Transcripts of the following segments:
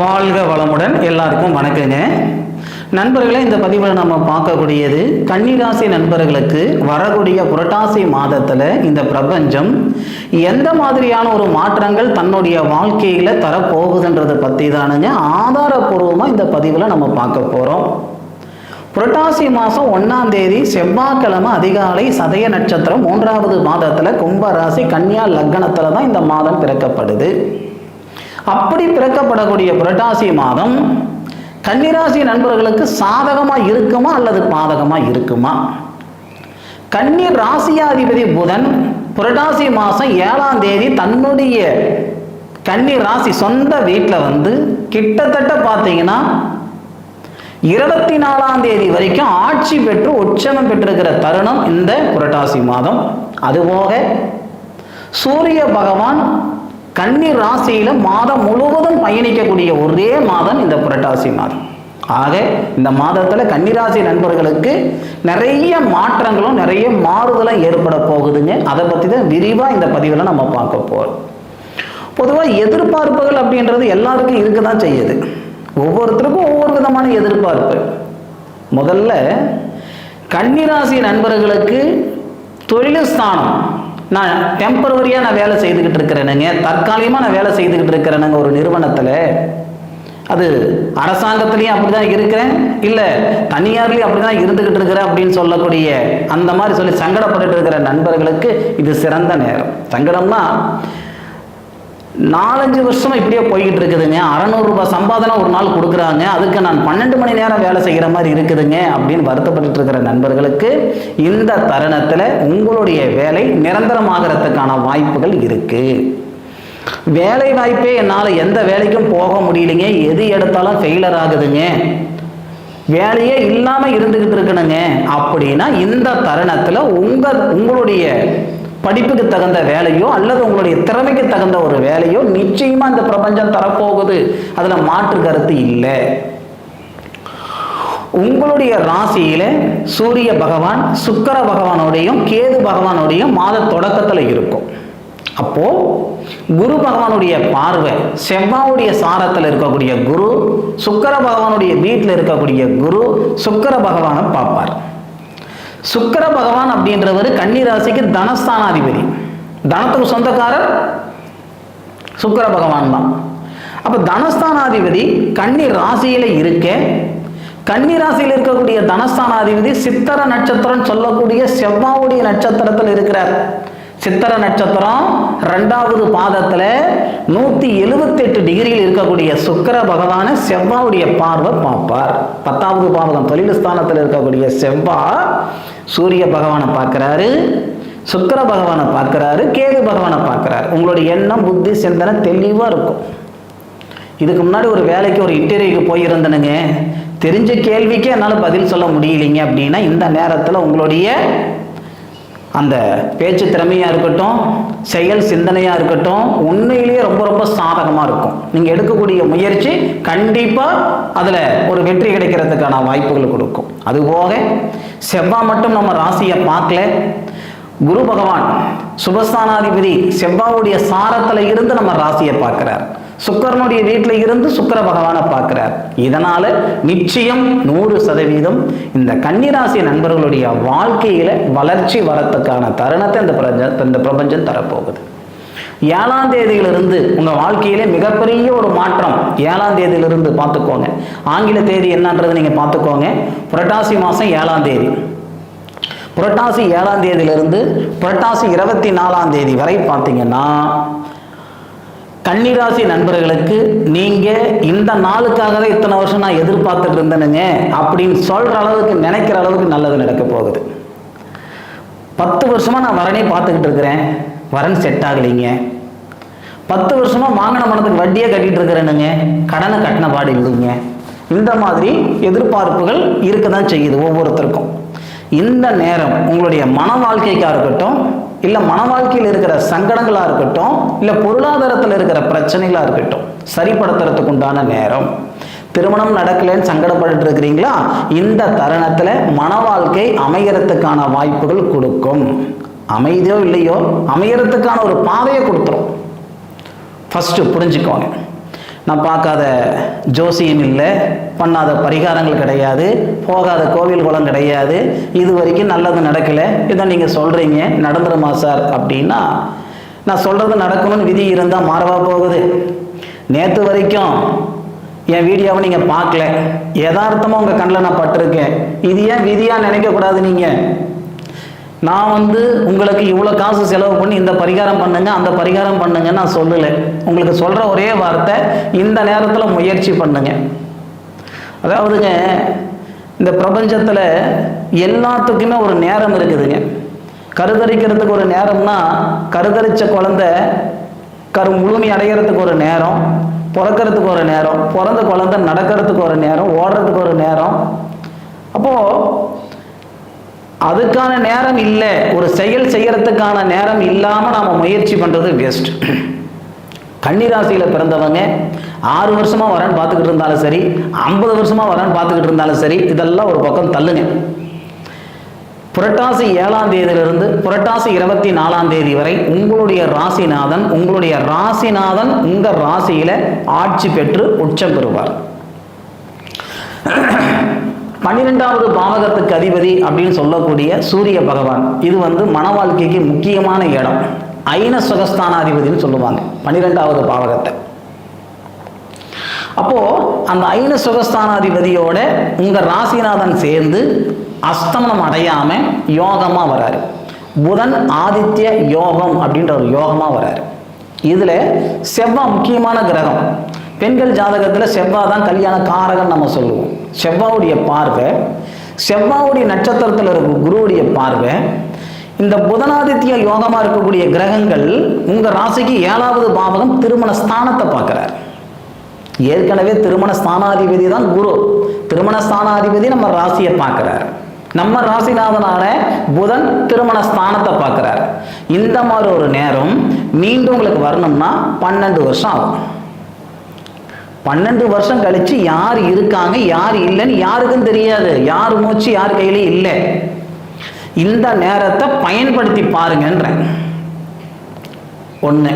வாழ்க வளமுடன் எல்லாருக்கும் வணக்கங்க. நண்பர்களை இந்த பதிவில் நம்ம பார்க்கக்கூடியது கன்னிராசி நண்பர்களுக்கு வரக்கூடிய புரட்டாசி மாதத்தில் இந்த பிரபஞ்சம் எந்த மாதிரியான ஒரு மாற்றங்கள் தன்னுடைய வாழ்க்கையில் தரப்போகுதுன்றதை பற்றி தானுங்க ஆதாரபூர்வமாக இந்த பதிவில் நம்ம பார்க்க போகிறோம் புரட்டாசி மாதம் ஒன்றாம் தேதி செவ்வாய்க்கிழமை அதிகாலை சதய நட்சத்திரம் மூன்றாவது மாதத்தில் கும்பராசி கன்னியா லக்னத்தில் தான் இந்த மாதம் பிறக்கப்படுது. அப்படி பிறக்கப்படக்கூடிய புரட்டாசி மாதம் கன்னிராசி நண்பர்களுக்கு சாதகமா இருக்குமா அல்லது பாதகமா இருக்குமா? கன்னி ராசியாதிபதி புதன் புரட்டாசி மாதம் ஏழாம் தேதி தன்னுடைய கன்னி ராசி சொந்த வீட்டில் வந்து கிட்டத்தட்ட பார்த்தீங்கன்னா இருபத்தி நாலாம் தேதி வரைக்கும் ஆட்சி பெற்று உச்சமம் பெற்றிருக்கிற தருணம் இந்த புரட்டாசி மாதம். அதுபோக சூரிய பகவான் கன்னி ராசியில மாதம் முழுவதும் பயணிக்கக்கூடிய ஒரே மாதம் இந்த புரட்டாசி மாதம். ஆக இந்த மாதத்துல கன்னிராசி நண்பர்களுக்கு நிறைய மாற்றங்களும் நிறைய மாறுதலும் ஏற்பட போகுதுங்க. அதை பத்தி தான் விரிவா இந்த பதிவில் நம்ம பார்க்க போறோம். பொதுவாக எதிர்பார்ப்புகள் அப்படின்றது எல்லாருக்கும் இருக்க தான் செய்யுது. ஒவ்வொருத்தருக்கும் ஒவ்வொரு விதமான எதிர்பார்ப்பு. முதல்ல கன்னிராசி நண்பர்களுக்கு தொழில் ஸ்தானம் நான் டெம்பரவரியாக நான் வேலை செய்துக்கிட்டு இருக்கிறேனுங்க. தற்காலிகமாக நான் வேலை செய்துக்கிட்டு இருக்கிறேனுங்க ஒரு நிறுவனத்தில். அது அரசாங்கத்திலையும் அப்படி தான் இருக்கிறேன். இல்லை தனியார்லேயும் அப்படி தான் இருந்துக்கிட்டு இருக்கிறேன் அப்படின்னு சொல்லக்கூடிய அந்த மாதிரி சொல்லி சங்கடப்பட்டுட்டு இருக்கிற நண்பர்களுக்கு இது சிறந்த நேரம். சங்கடம்னா நாலஞ்சு வருஷமா இப்படியே போய்கிட்டு இருக்குதுங்க அறநூறுரூபா சம்பாதனை ஒரு நாள் கொடுக்குறாங்க. அதுக்கு நான் பன்னெண்டு மணி நேரம் வேலை செய்கிற மாதிரி இருக்குதுங்க அப்படின்னு வருத்தப்பட்டு இருக்கிற நண்பர்களுக்கு இந்த தருணத்தில் உங்களுடைய வேலை நிரந்தரமாகறதுக்கான வாய்ப்புகள் இருக்கு. வேலை வாய்ப்பே என்னால் எந்த வேலைக்கும் போக முடியலைங்க. எது எடுத்தாலும் ஃபெயிலர் ஆகுதுங்க. வேலையே இல்லாமல் இருந்துக்கிட்டு இருக்கணுங்க அப்படின்னா இந்த தருணத்தில் உங்கள் உங்களுடைய படிப்புக்கு தகுந்த வேலையோ அல்லது உங்களுடைய திறமைக்கு தகுந்த ஒரு வேலையோ நிச்சயமா இந்த பிரபஞ்சம் தரப்போகுது. அதுல மாற்று கருத்து இல்லை. உங்களுடைய ராசியில சூரிய பகவான் சுக்கர பகவானோடையும் கேது பகவானோடையும் மாத தொடக்கத்துல இருக்கும். அப்போ குரு பகவானுடைய பார்வை செவ்வாவுடைய சாரத்தில் இருக்கக்கூடிய குரு சுக்கர பகவானுடைய வீட்டில் இருக்கக்கூடிய குரு சுக்கர பகவானை பார்ப்பார். சுக்கர பகவான் அப்படின்றவர் கன்னிராசிக்கு தனஸ்தானாதிபதி. தனத்துக்கு சொந்தக்காரர் சுக்கர பகவான் தான். அப்ப தனஸ்தானாதிபதி கன்னி ராசியில இருக்க. கன்னி ராசியில் இருக்கக்கூடிய தனஸ்தானாதிபதி சித்தர நட்சத்திரம் சொல்லக்கூடிய செவ்வாவுடைய நட்சத்திரத்தில் இருக்கிறார். சித்திர நட்சத்திரம் ரெண்டாவது பாதத்துல நூத்தி எழுபத்தி எட்டு டிகிரியில் இருக்கக்கூடிய சுக்கர பகவான செவ்வாவுடைய பார்வை பார்ப்பார். பத்தாவது பாவகம் தொழில் ஸ்தானத்தில் இருக்கக்கூடிய செவ்வா சூரிய பகவானை பார்க்குறாரு சுக்கர பகவானை பார்க்குறாரு கேது பகவானை பார்க்குறாரு. உங்களுடைய எண்ணம் புத்தி சிந்தனை தெளிவாக இருக்கும். இதுக்கு முன்னாடி ஒரு வேலைக்கு ஒரு இன்டர்வியூக்கு போயிருந்தனுங்க. தெரிஞ்ச கேள்விக்கே என்னால் பதில் சொல்ல முடியலைங்க அப்படின்னா இந்த நேரத்தில் உங்களுடைய அந்த பேச்சு திறமையாக இருக்கட்டும் செயல் சிந்தனையாக இருக்கட்டும் உண்மையிலேயே ரொம்ப ரொம்ப சாதகமாக இருக்கும். நீங்கள் எடுக்கக்கூடிய முயற்சி கண்டிப்பாக அதில் ஒரு வெற்றி கிடைக்கிறதுக்கான வாய்ப்புகள் கொடுக்கும். அதுபோக செவ்வாய் மட்டும் நம்ம ராசியை பார்க்கல. குரு பகவான் சுபஸ்தானாதிபதி செவ்வாவுடைய சாரத்தில் இருந்து நம்ம ராசியை பார்க்குறார். சுக்கரனுடைய வீட்டில் இருந்து சுக்கர பகவானை பார்க்கிறார். இதனால நிச்சயம் நூறு சதவீதம் இந்த கன்னிராசி நண்பர்களுடைய வாழ்க்கையில வளர்ச்சி வரத்துக்கான தருணத்தை இந்த பிரபஞ்ச இந்த பிரபஞ்சம் தரப்போகுது. ஏழாம் தேதியிலிருந்து உங்க வாழ்க்கையில மிகப்பெரிய ஒரு மாற்றம். ஏழாம் தேதியிலிருந்து பார்த்துக்கோங்க. ஆங்கில தேதி என்னன்றது நீங்க பார்த்துக்கோங்க. புரட்டாசி மாசம் ஏழாம் தேதி. புரட்டாசி ஏழாம் தேதியிலிருந்து புரட்டாசி இருபத்தி நாலாம் தேதி வரை பார்த்தீங்கன்னா கன்னிராசி நண்பர்களுக்கு நீங்க இந்த நாளுக்காகவே இத்தனை வருஷம் நான் எதிர்பார்த்துட்டு இருந்தேனுங்க அப்படின்னு சொல்ற அளவுக்கு நினைக்கிற அளவுக்கு நல்லது நடக்க போகுது. பத்து வருஷமா நான் வரனே பார்த்துக்கிட்டு இருக்கிறேன். வரன் செட் ஆகலைங்க. பத்து வருஷமா வாங்கின பணத்துக்கு வட்டியே கட்டிட்டு இருக்கிறேனுங்க. கடனை கட்டின பாடு இல்லைங்க. இந்த மாதிரி எதிர்பார்ப்புகள் இருக்க தான் செய்யுது ஒவ்வொருத்தருக்கும். இந்த நேரம் உங்களுடைய மன வாழ்க்கைக்காக இருக்கட்டும் இல்லை மன வாழ்க்கையில் இருக்கிற சங்கடங்களாக இருக்கட்டும் இல்லை பொருளாதாரத்தில் இருக்கிற பிரச்சனைகளாக இருக்கட்டும் சரிப்படுத்துறதுக்கு உண்டான நேரம். திருமணம் நடக்கலைன்னு சங்கடப்பட்டு இருக்கிறீங்களா? இந்த தருணத்தில் மன வாழ்க்கை அமையறதுக்கான வாய்ப்புகள் கொடுக்கும். அமைதியோ இல்லையோ அமையறதுக்கான ஒரு பாதையை கொடுத்துரும். ஃபஸ்ட்டு புரிஞ்சுக்கோங்க. நான் பார்க்காத ஜோசியம் இல்லை பண்ணாத பரிகாரங்கள் கிடையாது போகாத கோவில் குளம் கிடையாது இது வரைக்கும் நல்லது நடக்கலை. இதை நீங்கள் சொல்கிறீங்க நடந்துருமா சார்? அப்படின்னா நான் சொல்கிறது நடக்கணும்னு விதி இருந்தால் மாறவா போகுது. நேற்று வரைக்கும் என் வீடியோவை நீங்கள் பார்க்கல. யதார்த்தமாக உங்கள் கண்ணில் நான் பட்டிருக்கேன். இது ஏன் விதியாக நினைக்கக்கூடாது நீங்கள் நான் வந்து உங்களுக்கு இவ்வளோ காசு செலவு பண்ணி இந்த பரிகாரம் பண்ணுங்க அந்த பரிகாரம் பண்ணுங்க நான் சொல்லலை. உங்களுக்கு சொல்கிற ஒரே வார்த்தை இந்த நேரத்தில் முயற்சி பண்ணுங்க. அதாவதுங்க இந்த பிரபஞ்சத்தில் எல்லாத்துக்குமே ஒரு நேரம் இருக்குதுங்க. கருதரிக்கிறதுக்கு ஒரு நேரம்னா கருதரிச்ச குழந்தை கரு முழுமை அடைகிறதுக்கு ஒரு நேரம் பிறக்கிறதுக்கு ஒரு நேரம் பிறந்த குழந்தை நடக்கிறதுக்கு ஒரு நேரம் ஓடுறதுக்கு ஒரு நேரம். அப்போது அதுக்கான நேரம் இல்லை. ஒரு செயல் செய்யறதுக்கான நேரம் இல்லாமல் நாம் முயற்சி பண்ணுறது வேஸ்ட் கன்னிராசியில் பிறந்தவங்க ஆறு வருஷமாக வரேன்னு பார்த்துக்கிட்டு இருந்தாலும் சரி ஐம்பது வருஷமாக வரேன்னு பார்த்துக்கிட்டு இருந்தாலும் சரி இதெல்லாம் ஒரு பக்கம் தள்ளுங்க. புரட்டாசி ஏழாம் தேதியிலிருந்து புரட்டாசி இருபத்தி நாலாம் தேதி வரை உங்களுடைய ராசிநாதன் உங்களுடைய ராசிநாதன் உங்கள் ராசியில் ஆட்சி பெற்று உச்சம் பெறுவார். பன்னிரெண்டாவது பாவகத்துக்கு அதிபதி அப்படின்னு சொல்லக்கூடிய சூரிய பகவான். இது வந்து மன வாழ்க்கைக்கு முக்கியமான இடம். ஐன சுகஸ்தானாதிபதினு சொல்லுவாங்க. பன்னிரெண்டாவது பாவகத்தை. அப்போ அந்த ஐன சுகஸ்தானாதிபதியோட உங்க ராசிநாதன் சேர்ந்து அஸ்தமனம் அடையாம யோகமா வராரு. புதன் ஆதித்ய யோகம் அப்படின்ற ஒரு யோகமா வராரு. இதுல செவ்வாய் முக்கியமான கிரகம். பெண்கள் ஜாதகத்தில் செவ்வாய் தான் கல்யாண காரகன் நம்ம சொல்லுவோம். செவ்வாவுடைய பார்வை செவ்வாவுடைய நட்சத்திரத்தில் இருக்கும் குருவுடைய பார்வை. இந்த புதனாதித்ய யோகமா இருக்கக்கூடிய கிரகங்கள் உங்க ராசிக்கு ஏழாவது பாவகம் திருமண ஸ்தானத்தை பார்க்கிறார். ஏற்கனவே திருமண ஸ்தானாதிபதி தான் குரு. திருமண ஸ்தானாதிபதி நம்ம ராசியை பார்க்கிறார். நம்ம ராசிநாதனான புதன் திருமண ஸ்தானத்தை பார்க்கிறார். இந்த மாதிரி ஒரு நேரம் மீண்டும் உங்களுக்கு வரணும்னா பன்னெண்டு வருஷம் ஆகும். பன்னெண்டு வருஷம் கழிச்சு யார் இருக்காங்க யார் இல்லைன்னு யாருக்கும் தெரியாது. யார் மூச்சு யார் கையிலையும் இல்லை. இந்த நேரத்தை பயன்படுத்தி பாருங்கன்ற. ஒன்று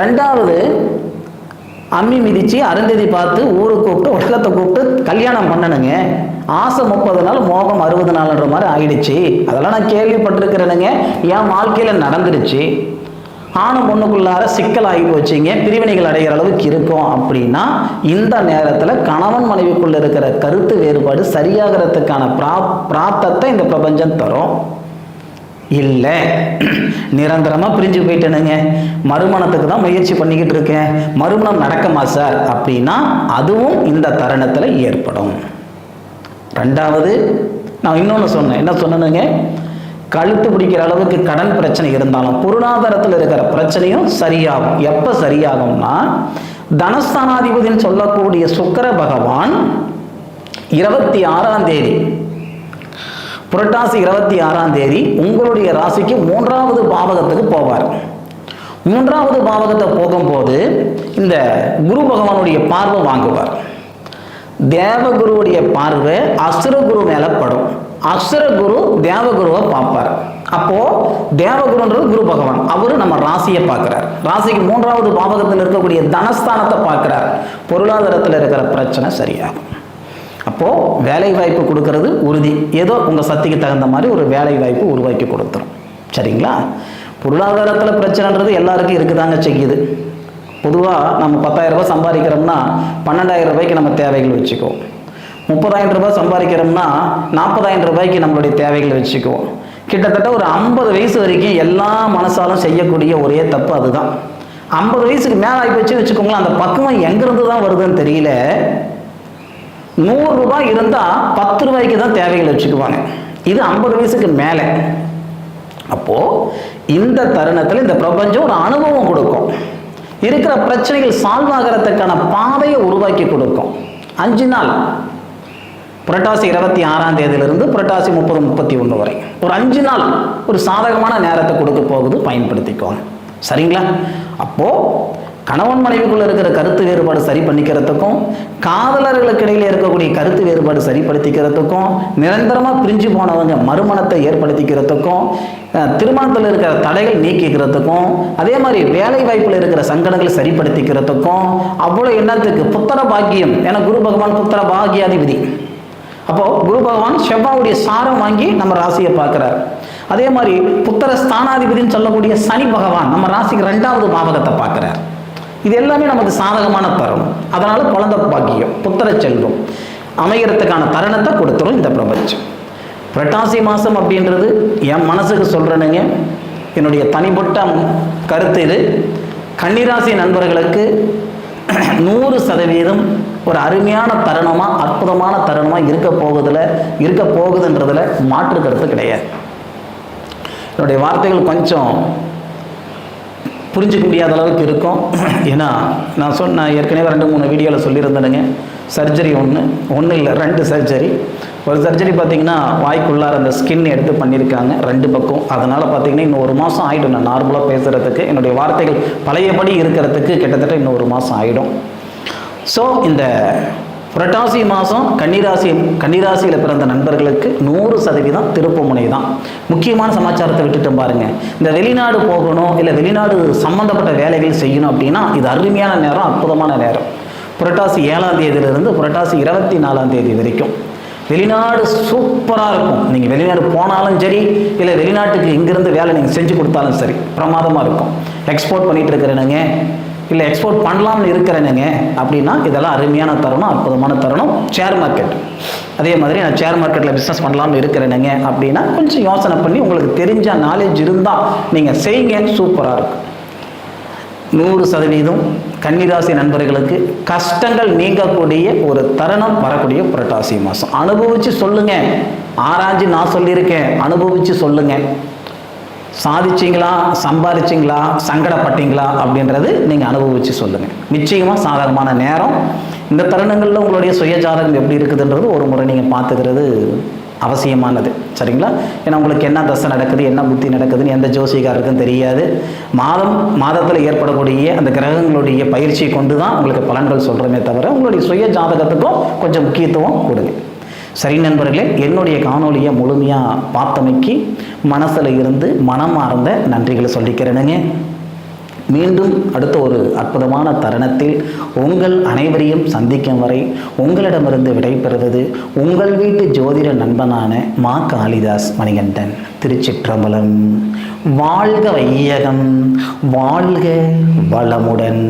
ரெண்டாவது அம்மி மிதிச்சு அருந்ததி பார்த்து ஊரை கூப்பிட்டு உலகத்தை கூப்பிட்டு கல்யாணம் பண்ணணுங்க. ஆசை முப்பது நாள் மோகம் அறுபது நாள்ன்ற மாதிரி ஆயிடுச்சு. அதெல்லாம் நான் கேள்விப்பட்டிருக்கிறேனுங்க. என் வாழ்க்கையில் நடந்துருச்சு ஆணும் பொண்ணுக்குள்ளார சிக்கல் ஆகி போச்சுங்க. பிரிவினைகள் அடைகிற அளவுக்கு இருக்கும் அப்படின்னா இந்த நேரத்தில் கணவன் மனைவிக்குள்ள இருக்கிற கருத்து வேறுபாடு சரியாகிறதுக்கான பிரா பிராத்தத்தை இந்த பிரபஞ்சம் தரும். இல்லை நிரந்தரமாக பிரிஞ்சு போயிட்டேனுங்க. மறுமணத்துக்கு தான் முயற்சி பண்ணிக்கிட்டு இருக்கேன். மறுமணம் நடக்குமா சார்? அப்படின்னா அதுவும் இந்த தருணத்தில் ஏற்படும். ரெண்டாவது நான் இன்னொன்று சொன்னேன். என்ன சொன்னேனுங்க? கழுத்து பிடிக்கிற அளவுக்கு கடன் பிரச்சனை இருந்தாலும் பொருளாதாரத்தில் இருக்கிற பிரச்சனையும் சரியாகும். எப்போ சரியாகும்னா தனஸ்தானாதிபதினு சொல்லக்கூடிய சுக்கர பகவான் இருபத்தி ஆறாம் தேதி புரட்டாசி இருபத்தி ஆறாம் தேதி உங்களுடைய ராசிக்கு மூன்றாவது பாவகத்துக்கு போவார். மூன்றாவது பாவகத்தை போகும்போது இந்த குரு பகவானுடைய பார்வை வாங்குவார். தேவகுருவுடைய பார்வை அசுரகுரு மேலே படும். அசுரகுரு தேவகுருவை பார்ப்பார். அப்போ தேவகுருன்றது குரு பகவான். அவரு நம்ம ராசியை பார்க்கிறார். ராசிக்கு மூன்றாவது பாவகத்தில் இருக்கக்கூடிய தனஸ்தானத்தை பார்க்கிறார். பொருளாதாரத்தில் இருக்கிற பிரச்சனை சரியாகும். அப்போ வேலை வாய்ப்பு கொடுக்கறது உறுதி. ஏதோ உங்க சக்திக்கு தகுந்த மாதிரி ஒரு வேலை வாய்ப்பு உருவாக்கி கொடுத்துரும். சரிங்களா? பொருளாதாரத்தில் பிரச்சனைன்றது எல்லாருக்கும் இருக்குதாங்க செய்யுது. பொதுவாக நம்ம பத்தாயிரம் ரூபாய் சம்பாதிக்கிறோம்னா பன்னெண்டாயிரம் ரூபாய்க்கு நம்ம தேவைகள் வச்சுக்குவோம். முப்பதாயிரம் ரூபாய் சம்பாதிக்கிறோம்னா நாற்பதாயிரம் ரூபாய்க்கு நம்மளுடைய தேவைகளை வச்சுக்குவோம். கிட்டத்தட்ட ஒரு ஐம்பது வயசு வரைக்கும் எல்லா மனசாலும் செய்யக்கூடிய ஒரே தப்பு அதுதான். ஐம்பது வயசுக்கு மேலே ஆகி வச்சு வச்சுக்கோங்களேன் அந்த பக்குவம் எங்கேருந்து தான் வருதுன்னு தெரியல. நூறு ரூபாய் இருந்தால் பத்து ரூபாய்க்கு தான் தேவைகளை வச்சுக்குவாங்க. இது ஐம்பது வயசுக்கு மேலே. அப்போ இந்த தருணத்தில் இந்த பிரபஞ்சம் ஒரு அனுபவம் கொடுக்கும். இருக்கிற பிரச்சனைகள் சால்வ் ஆகிறதுக்கான பாதையை உருவாக்கி கொடுக்கும். அஞ்சு நாள். புரட்டாசி இருபத்தி ஆறாம் தேதியிலிருந்து புரட்டாசி முப்பது முப்பத்தி ஒன்று வரை. ஒரு அஞ்சு நாள் ஒரு சாதகமான நேரத்தை கொடுக்க போகுது பயன்படுத்திக்கோங்க. சரிங்களா? அப்போ கணவன் மனைவிக்குள்ள இருக்கிற கருத்து வேறுபாடு சரி பண்ணிக்கிறதுக்கும் காதலர்களுக்கு இடையில இருக்கக்கூடிய கருத்து வேறுபாடு சரிப்படுத்திக்கிறதுக்கும் நிரந்தரமா பிரிஞ்சு போனவங்க மறுமணத்தை ஏற்படுத்திக்கிறதுக்கும் திருமணத்தில் இருக்கிற தடைகள் நீக்கிக்கிறதுக்கும் அதே மாதிரி வேலை வாய்ப்பில் இருக்கிற சங்கடங்களை சரிப்படுத்திக்கிறதுக்கும் அவ்வளோ எண்ணத்துக்கு புத்திர பாக்கியம். ஏன்னா குரு பகவான் புத்திர பாக்கியாதிபதி. அப்போ குரு பகவான் செவ்வாவுடைய சாரம் வாங்கி நம்ம ராசியை பார்க்குறாரு. அதே மாதிரி புத்திர ஸ்தானாதிபதினு சொல்லக்கூடிய சனி பகவான் நம்ம ராசிக்கு ரெண்டாவது பாவகத்தை பார்க்குறாரு. இது எல்லாமே நமக்கு சாதகமான தரும். அதனால குழந்தை பாக்கியம் புத்திர செல்வம் அமைகிறதுக்கான தருணத்தை கொடுத்துரும் இந்த பிரபஞ்சம். புரட்டாசி மாதம் அப்படின்றது என் மனசுக்கு சொல்கிறேனுங்க என்னுடைய தனிப்பட்ட கருத்து இது. கன்னிராசி நண்பர்களுக்கு நூறு சதவீதம் ஒரு அருமையான தருணமாக அற்புதமான தருணமாக இருக்க போகுதில் இருக்க போகுதுன்றதில் மாற்று கருத்து கிடையாது. என்னுடைய வார்த்தைகள் கொஞ்சம் புரிஞ்சுக்க முடியாத அளவுக்கு இருக்கும். ஏன்னா நான் சொன்ன நான் ஏற்கனவே ரெண்டு மூணு வீடியோவில் சொல்லியிருந்தேனுங்க. சர்ஜரி ஒன்று ஒன்றும் இல்லை ரெண்டு சர்ஜரி. ஒரு சர்ஜரி பார்த்தீங்கன்னா வாய்க்குள்ளார அந்த ஸ்கின் எடுத்து பண்ணியிருக்காங்க ரெண்டு பக்கம். அதனால் பார்த்தீங்கன்னா இன்னும் ஒரு மாதம் ஆகிடும் நான் நார்மலாக பேசுகிறதுக்கு என்னுடைய வார்த்தைகள் பழையபடி இருக்கிறதுக்கு கிட்டத்தட்ட இன்னும் ஒரு மாதம் ஆகிடும் ஸோ இந்த புரட்டாசி மாதம் கன்னிராசி கன்னிராசியில் பிறந்த நண்பர்களுக்கு நூறு சதவீதம் திருப்புமுனை தான். முக்கியமான சமாச்சாரத்தை விட்டுட்டோம் பாருங்க. இந்த வெளிநாடு போகணும் இல்லை வெளிநாடு சம்மந்தப்பட்ட வேலைகள் செய்யணும் அப்படின்னா இது அருமையான நேரம் அற்புதமான நேரம். புரட்டாசி ஏழாம் தேதியிலிருந்து புரட்டாசி இருபத்தி நாலாம் தேதி வரைக்கும். வெளிநாடு சூப்பராக இருக்கும். நீங்கள் வெளிநாடு போனாலும் சரி இல்லை வெளிநாட்டுக்கு இங்கேருந்து வேலை நீங்கள் செஞ்சு கொடுத்தாலும் சரி பிரமாதமாக இருக்கும். எக்ஸ்போர்ட் பண்ணிகிட்டு இருக்கிறேனுங்க. இல்லை எக்ஸ்போர்ட் பண்ணலாம்னு இருக்கிறேனுங்க அப்படின்னா இதெல்லாம் அருமையான தருணம் அற்புதமான தருணம். ஷேர் மார்க்கெட் அதே மாதிரி நான் ஷேர் மார்க்கெட்டில் பிஸ்னஸ் பண்ணலாம்னு இருக்கிறேனுங்க அப்படின்னா கொஞ்சம் யோசனை பண்ணி உங்களுக்கு தெரிஞ்ச நாலேஜ் இருந்தால் நீங்கள் செய்யுங்கன்னு சூப்பராக இருக்கும். நூறு சதவீதம் கன்னிராசி நண்பர்களுக்கு கஷ்டங்கள் நீங்கக்கூடிய ஒரு தருணம் வரக்கூடிய புரட்டாசி மாதம் அனுபவித்து சொல்லுங்க. ஆராய்ஞ்சு நான் சொல்லியிருக்கேன். அனுபவித்து சொல்லுங்கள் சாதிச்சிங்களா சம்பாதிச்சிங்களா சங்கடப்பட்டீங்களா அப்படின்றது நீங்கள் அனுபவிச்சு சொல்லுங்கள் நிச்சயமாக சாதகமான நேரம். இந்த தருணங்களில் உங்களுடைய சுயஜாதகம் எப்படி இருக்குதுன்றது ஒரு முறை நீங்கள் பார்த்துக்கிறது அவசியமானது. சரிங்களா? ஏன்னா உங்களுக்கு என்ன தசை நடக்குது என்ன புத்தி நடக்குதுன்னு எந்த ஜோசிகாருக்கும் தெரியாது. மாதம் மாதத்தில் ஏற்படக்கூடிய அந்த கிரகங்களுடைய பயிற்சியை கொண்டு தான் உங்களுக்கு பலன்கள் சொல்கிறோமே தவிர உங்களுடைய சுய ஜாதகத்துக்கும் கொஞ்சம் முக்கியத்துவம் கொடுங்க. சரி நண்பர்களே என்னுடைய காணொலியை முழுமையாக பார்த்தமைக்கு மனசில் இருந்து மனமார்ந்த நன்றிகளை சொல்லிக்கிறேனுங்க. மீண்டும் அடுத்த ஒரு அற்புதமான தருணத்தில் உங்கள் அனைவரையும் சந்திக்கும் வரை உங்களிடமிருந்து விடைபெறுவது உங்கள் வீட்டு ஜோதிட நண்பனான மா காளிதாஸ் மணிகண்டன் திருச்சிற்றம்பலம். வாழ்க வையகம் வாழ்க வளமுடன்.